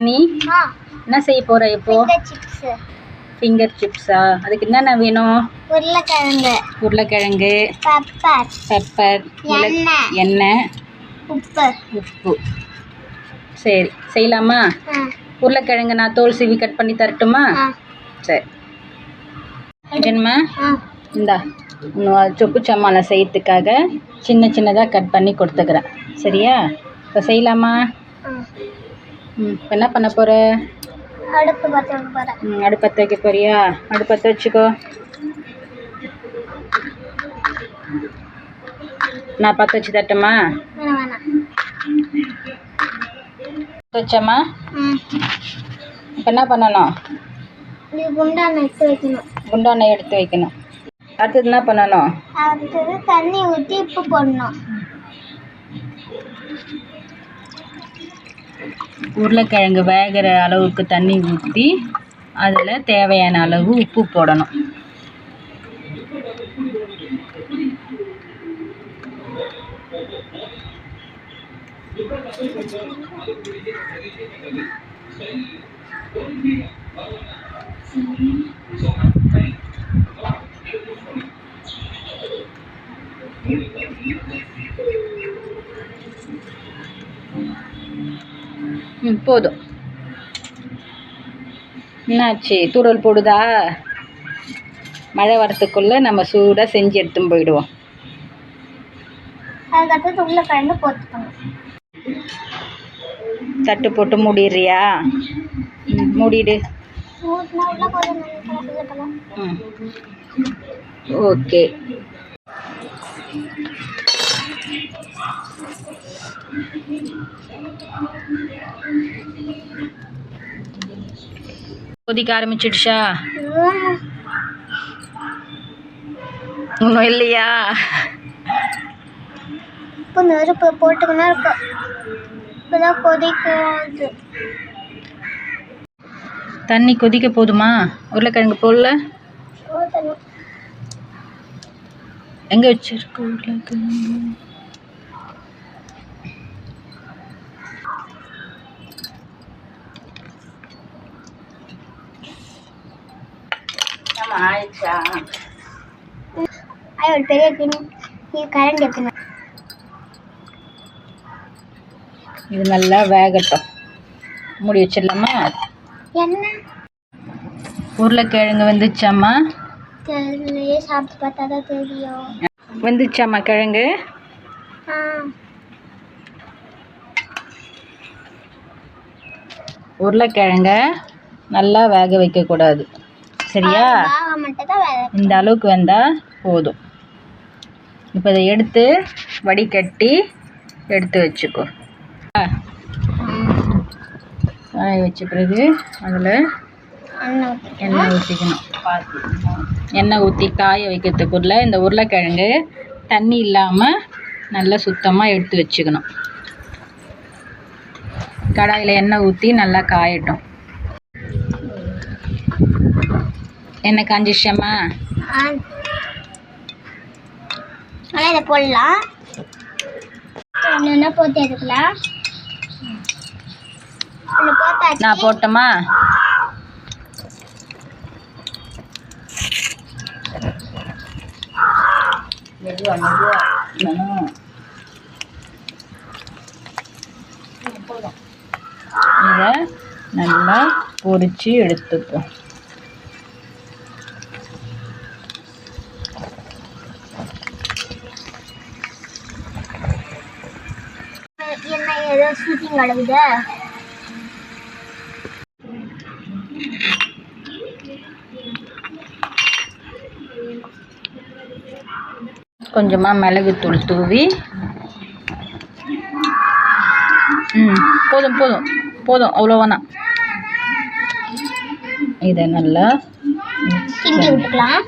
நீ? என்ன செய்ய போற இப்போ? ஃபிங்கர் சிப்ஸ் அதுக்கு என்னென்ன வேணும்? உருளைக்கிழங்கு. உருளைக்கிழங்கு. பெப்பர் பெப்பர் எண்ணெய். உப்பு. உப்பு. சரி. செய்யலாமா? உருளைக்கிழங்கு நான் தோல் சீவி கட் பண்ணி தரட்டுமா? சரி. ஆ. இந்தா. சொப்பு சம்மாலை செய்யறதுக்காக சின்ன சின்னதாக கட் பண்ணி கொடுத்துக்கிறேன். சரியா? இப்போ செய்யலாமா? இப்போ என்ன பண்ண போகிற அடுப்பு பற்ற போகிறேன் ம் அடுப்பத்தை வைக்க போறியா? அடுப்பத்தை வச்சுக்கோ. நான் பற்ற வச்சு தட்டுமா வச்சம்மா இப்போ என்ன பண்ணணும்? இது குண்டான எடுத்து வைக்கணும். குண்டானை எடுத்து வைக்கணும். அடுத்தது என்ன பண்ணணும்? அடுத்தது தண்ணி ஊற்றி உப்பு போடணும். உருளைக்கிழங்கு வேகிற அளவுக்கு தண்ணி ஊற்றி அதில் தேவையான அளவு உப்பு போடணும். ம் போதும். என்னாச்சு? தூரல் போடுதா? மழை வரத்துக்குள்ளே நம்ம சூடாக செஞ்சு எடுத்துன்னு போயிடுவோம். தட்டு போட்டு மூடிடுறியா? மூடிடு. ஓகே. கொதிக்க ஆரம்பிச்சிடுச்சா? ம். இன்னும் இல்லையா? இப்போ நெருப்பு போட்டுக்கணும் இருக்கும் இப்போதான் கொதிக்கும் தண்ணி கொதிக்க போதுமா? உருளைக்கிழங்கு போடல? எங்கே வச்சிருக்க உருளைக்கிழங்கு? ஆயிடுச்சா அது ஒரு பெரிய இது கரண்ட் எடுக்கணும் இது நல்லா வேகட்டும். மூடி வச்சிடலாமா? என்ன? உருளைக்கிழங்கு வந்துச்சாம்மா? தெரியலையே சாப்பிட்டு பார்த்தா தான் தெரியும். வந்துச்சாம்மா கிழங்கு? உருளைக்கிழங்க நல்லா வேக வைக்கக்கூடாது. சரியா? இந்த அளவுக்கு வந்தால் போதும். இப்போ இதை எடுத்து வடிகட்டி எடுத்து வச்சுக்கோ. காய வச்ச பிறகு அதில் எண்ணெய் ஊற்றிக்கணும் எண்ணெய் ஊற்றி காய வைக்கிறதுக்குள்ள இந்த உருளைக்கிழங்கு தண்ணி இல்லாமல் நல்லா சுத்தமாக எடுத்து வச்சுக்கணும். கடாயில் எண்ணெய் ஊற்றி நல்லா காயட்டும். காஞ்சிச்சம்மா ஆ. ஆனால் இதை போடலாம். ஒன்று போட்டு எடுக்கலாம். நான் போட்டோமா. இதை நல்லா பொரிச்சு எடுத்துப்போம். என்ன ஷூட்டிங் நடக்குது கொஞ்சமாக மிளகுத்தூள் தூவி. ம் போதும் போதும் போதும் அவ்வளோ வேணாம் இதை நல்லா கிண்டி விட்டுக்கலாம்.